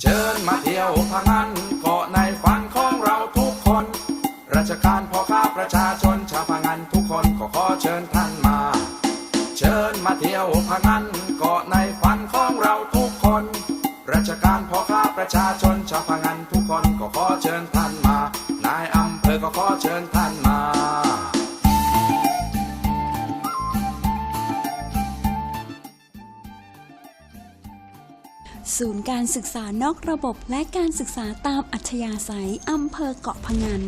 เชิญมาเที่ยวพังงานเกาะในฝันของเราทุกคน ราชการพ่อค้าประชาชนชาวพังงานทุกคนก็ขอเชิญท่านมา เชิญมาเที่ยวพังงานเกาะในฝันของเราทุกคน ราชการพ่อค้าประชาชนชาวพังงานทุกคนก็ขอเชิญท่านมา นายอำเภอก็ขอเชิญท่านมา ศูนย์การศึกษานอกระบบและการศึกษาตามอัธยาศัยอำเภอเกาะพงัน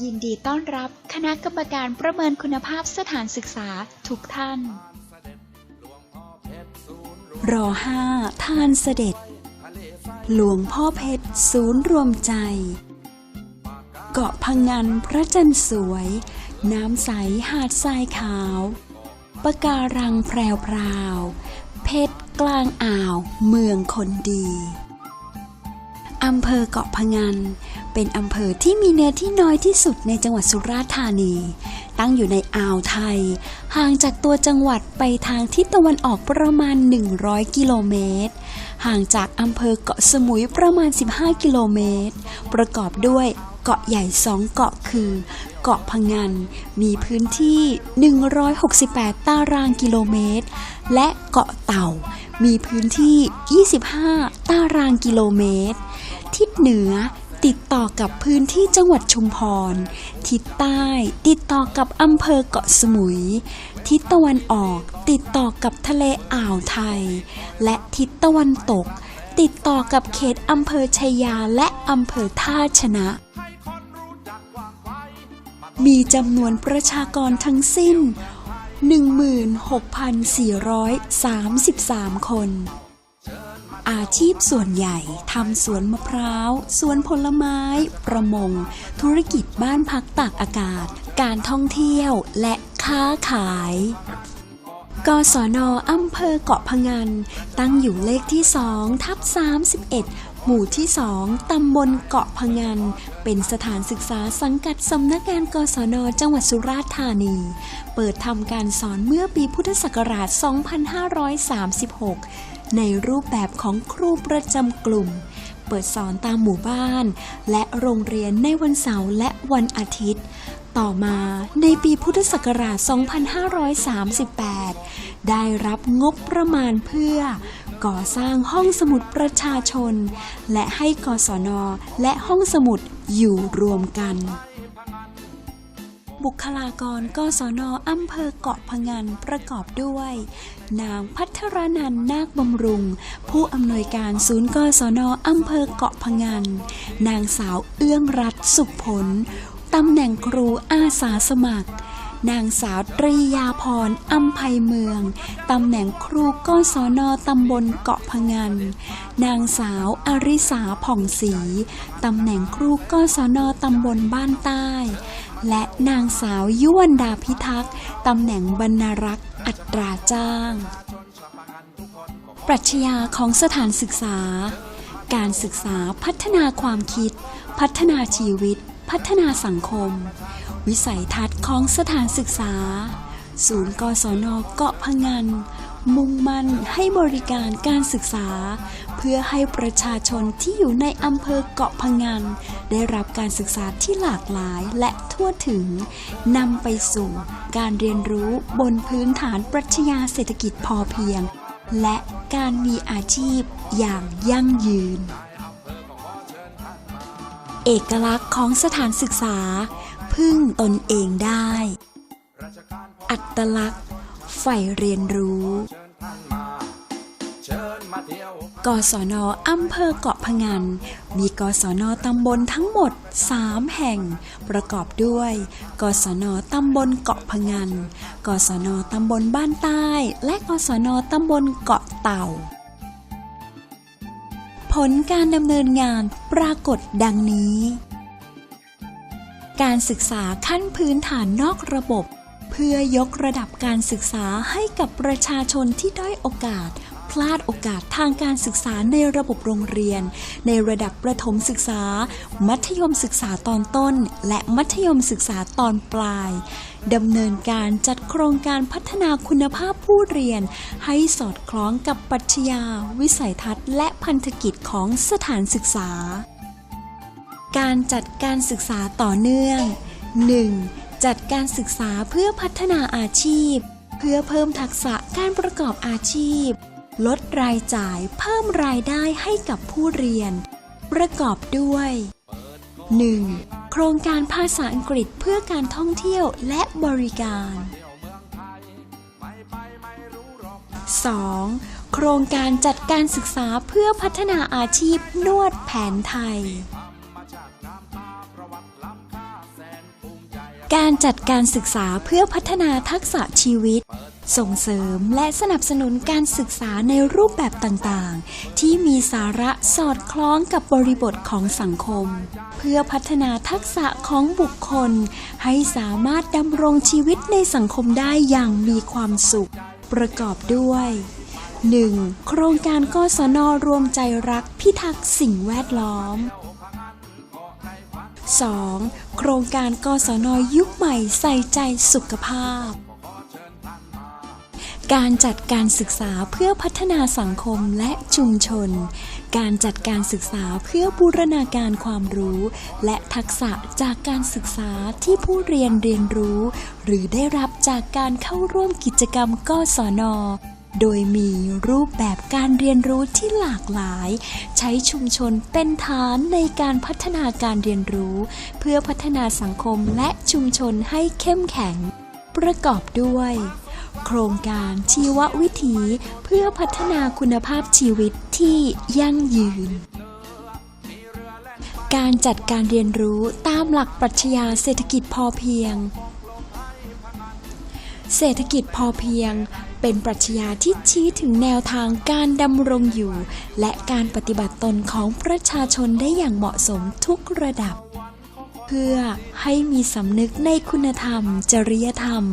ยินดีต้อนรับคณะกรรมการประเมินคุณภาพสถานศึกษาทุกท่าน รอห้าทานเสด็จ หลวงพ่อเพชร ศูนย์รวมใจ เกาะพังงันพระจันทร์สวย น้ำใสหาดทรายขาวปะการังแพรวพราวๆ เพชรกลางอ่าวเมืองคนดีอำเภอเกาะพะงัน เป็นอำเภอที่มีเนื้อที่น้อยที่สุดในจังหวัดสุราษฎร์ธานี ตั้งอยู่ในอ่าวไทย ห่างจากตัวจังหวัดไปทางทิศตะวันออกประมาณ 100 กิโลเมตร ห่างจากอำเภอเกาะสมุยประมาณ 15 กิโลเมตร ประกอบด้วย เกาะใหญ่สองเกาะคือ เกาะพะงัน มีพื้นที่ 168 ตารางกิโลเมตร และเกาะเต่า มีพื้นที่ 25 ตารางกิโลเมตร ทิศเหนือติดต่อกับพื้นที่จังหวัดชุมพร ทิศใต้ติดต่อกับอำเภอเกาะสมุย ทิศตะวันออกติดต่อกับทะเลอ่าวไทย และทิศตะวันตก ติดต่อกับเขตอำเภอชัยยาและอำเภอท่าชนะ มีจำนวนประชากรทั้งสิ้น 16,433 คน อาชีพส่วนใหญ่ทำสวนมะพร้าว สวนผลไม้ ประมง ธุรกิจบ้านพักตากอากาศ การท่องเที่ยวและค้าขาย กศนอำเภอเกาะพะงัน ตั้งอยู่เลขที่ 2 ทับ31 หมู่ที่2ตำบลเกาะพะงัน เป็นสถานศึกษาสังกัดสำนักงานกศน จังหวัดสุราษฎร์ธานี เปิดทำการสอนเมื่อปีพุทธศักราช 2536 ในรูปแบบของครูประจำกลุ่ม เปิดสอนตามหมู่บ้าน และโรงเรียนในวันเสาร์และวันอาทิตย์ต่อมาในปีพุทธศักราช 2538 ได้รับงบประมาณเพื่อ ก่อสร้างห้องสมุดประชาชน และให้กศนและห้องสมุดอยู่รวมกัน บุคลากรกศนอำเภอเกาะพงันประกอบด้วย นางพัทรนันนาคบำรุง ผู้อำนวยการศูนย์กศนอำเภอเกาะพงัน นางสาวเอื้องรัตสุขผลตำแหน่งครูอาสาสมัคร นางสาวตรียาพรอัมภัยเมือง ตำแหน่งครูกศนตำบลเกาะพงัน นางสาวอริสาผ่องศรีตำแหน่งครูกศนตำบลบ้านใต้ และนางสาวยุวันดาพิทักษ์ตำแหน่งบรรณรักษ์อัตราจ้าง ปรัชญาของสถานศึกษา การศึกษาพัฒนาความคิด พัฒนาชีวิต พัฒนาสังคม วิสัยทัศน์ของสถานศึกษา ศูนย์กศนเกาะพะงัน มุ่งมั่นให้บริการการศึกษา เพื่อให้ประชาชนที่อยู่ในอำเภอเกาะพะงัน ได้รับการศึกษาที่หลากหลายและทั่วถึงนำไปสู่การเรียนรู้บนพื้นฐานปรัชญาเศรษฐกิจพอเพียง และการมีอาชีพอย่างยั่งยืน เอกลักษณ์ของสถานศึกษา พึ่งตนเองได้ อัตลักษณ์ใฝ่เรียนรู้เชิญมาเที่ยวกศนอำเภอเกาะพะงัน มีกศนตำบลทั้งหมด 3 แห่ง ประกอบด้วย กศนตำบลเกาะพะงัน กศนตำบลบ้านใต้ และกศนตำบลเกาะเต่าผลการดำเนินงานปรากฏดังนี้ การศึกษาขั้นพื้นฐานนอกระบบ เพื่อยกระดับการศึกษาให้กับประชาชนที่ด้อยโอกาส พลาดโอกาสทางการศึกษาในระบบโรงเรียน ในระดับประถมศึกษา มัธยมศึกษาตอนต้น และมัธยมศึกษาตอนปลายดำเนินการจัดโครงการพัฒนาคุณภาพผู้เรียน ให้สอดคล้องกับปรัชญาวิสัยทัศน์ และพันธกิจของสถานศึกษา การจัดการศึกษาต่อเนื่อง 1. จัดการศึกษาเพื่อพัฒนาอาชีพ เพื่อเพิ่มทักษะการประกอบอาชีพ ลดรายจ่ายเพิ่มรายได้ให้กับผู้เรียน ประกอบด้วย 1. โครงการภาษาอังกฤษเพื่อการท่องเที่ยวและบริการ 2. โครงการจัดการศึกษาเพื่อพัฒนาอาชีพนวดแผนไทย การจัดการศึกษาเพื่อพัฒนาทักษะชีวิต ส่งเสริมและสนับสนุนการศึกษาในรูปแบบต่างๆ ที่มีสาระสอดคล้องกับบริบทของสังคม เพื่อพัฒนาทักษะของบุคคล ให้สามารถดำรงชีวิตในสังคมได้อย่างมีความสุข ประกอบด้วย 1. โครงการกศนรวมใจรักพิทักษ์สิ่งแวดล้อม 2. โครงการกศนยุคใหม่ใส่ใจสุขภาพ การจัดการศึกษาเพื่อพัฒนาสังคมและชุมชน การจัดการศึกษาเพื่อบูรณาการความรู้ และทักษะจากการศึกษาที่ผู้เรียนเรียนรู้ หรือได้รับจากการเข้าร่วมกิจกรรมกศน โดยมีรูปแบบการเรียนรู้ที่หลากหลาย ใช้ชุมชนเป็นฐานในการพัฒนาการเรียนรู้ เพื่อพัฒนาสังคมและชุมชนให้เข้มแข็ง ประกอบด้วย โครงการชีววิถีเพื่อพัฒนาคุณภาพชีวิตที่ยั่งยืนการจัดการเรียนรู้ตามหลักปรัชญาเศรษฐกิจพอเพียง เศรษฐกิจพอเพียง เป็นปรัชญาที่ชี้ถึงแนวทางการดำรงอยู่ และการปฏิบัติตนของประชาชนได้อย่างเหมาะสมทุกระดับ เพื่อให้มีสำนึกในคุณธรรม จริยธรรม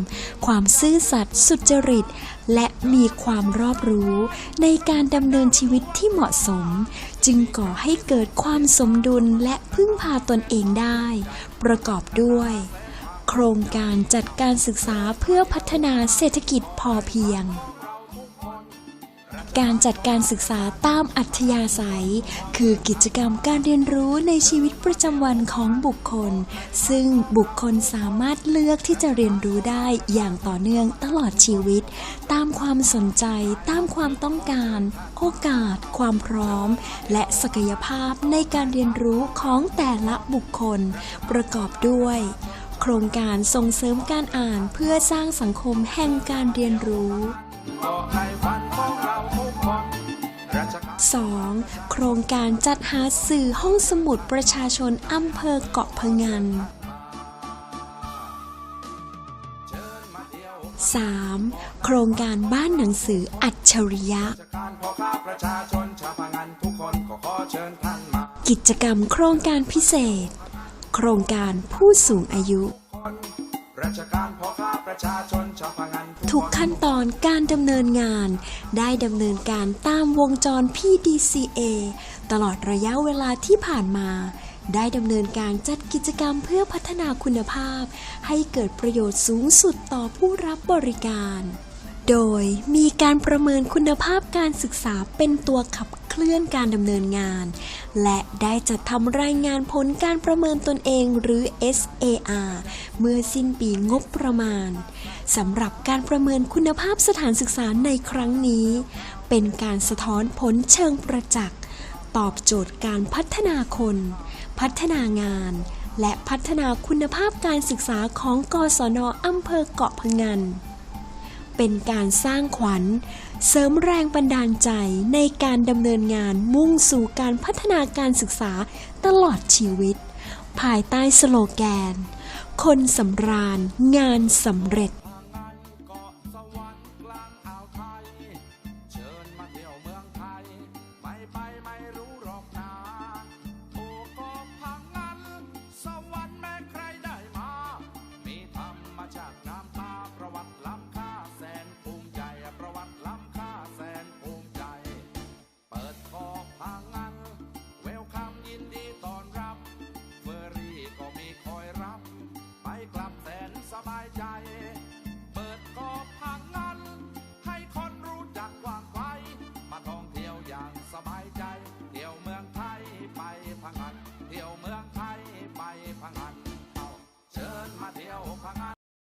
ความซื่อสัตย์สุจริต และมีความรอบรู้ในการดำเนินชีวิตที่เหมาะสม จึงก่อให้เกิดความสมดุลและพึ่งพาตนเองได้ ประกอบด้วย ครงการจัดการศึกษาเพื่อพัฒนาเศรษฐกิจพอเพียง การจัดการศึกษาตามอัธยาศัย คือกิจกรรมการเรียนรู้ในชีวิตประจำวันของบุคคล ซึ่งบุคคลสามารถเลือกที่จะเรียนรู้ได้อย่างต่อเนื่องตลอดชีวิต ตามความสนใจตามความต้องการ โอกาส ความพร้อม และศักยภาพในการเรียนรู้ของแต่ละบุคคล ประกอบด้วย โครงการส่งเสริมการอ่านเพื่อสร้างสังคมแห่งการเรียนรู้ก็ในฝันของเราทุกคนราชการ 2. โครงการจัดหาสื่อห้องสมุดประชาชนอำเภอเกาะพะงัน 3. โครงการบ้านหนังสืออัจฉริยะ กิจกรรมโครงการพิเศษ โครงการผู้สูงอายุคนราชการพ่อข้าประชาชนชาวพังงานทุกทุกขั้นตอนการดำเนินงาน ได้ดำเนินการตามวงจร PDCA ตลอดระยะเวลาที่ผ่านมา ได้ดำเนินการจัดกิจกรรมเพื่อพัฒนาคุณภาพ ให้เกิดประโยชน์สูงสุดต่อผู้รับบริการ โดยมีการประเมินคุณภาพการศึกษาเป็นตัวขับ เคลื่อนการดำเนินงาน และได้จัดทำรายงานผลการประเมินตนเองหรือ SAR เมื่อสิ้นปีงบประมาณสำหรับการประเมินคุณภาพสถานศึกษาในครั้งนี้ เป็นการสะท้อนผลเชิงประจักษ์ ตอบโจทย์การพัฒนาคน พัฒนางาน และพัฒนาคุณภาพการศึกษาของกศนอำเภอเกาะพะงัน เป็นการสร้างขวัญ เสริมแรงบันดาลใจในการดำเนินงานมุ่งสู่การพัฒนาการศึกษาตลอดชีวิต ภายใต้สโลแกน คนสำราญงานสำเร็จ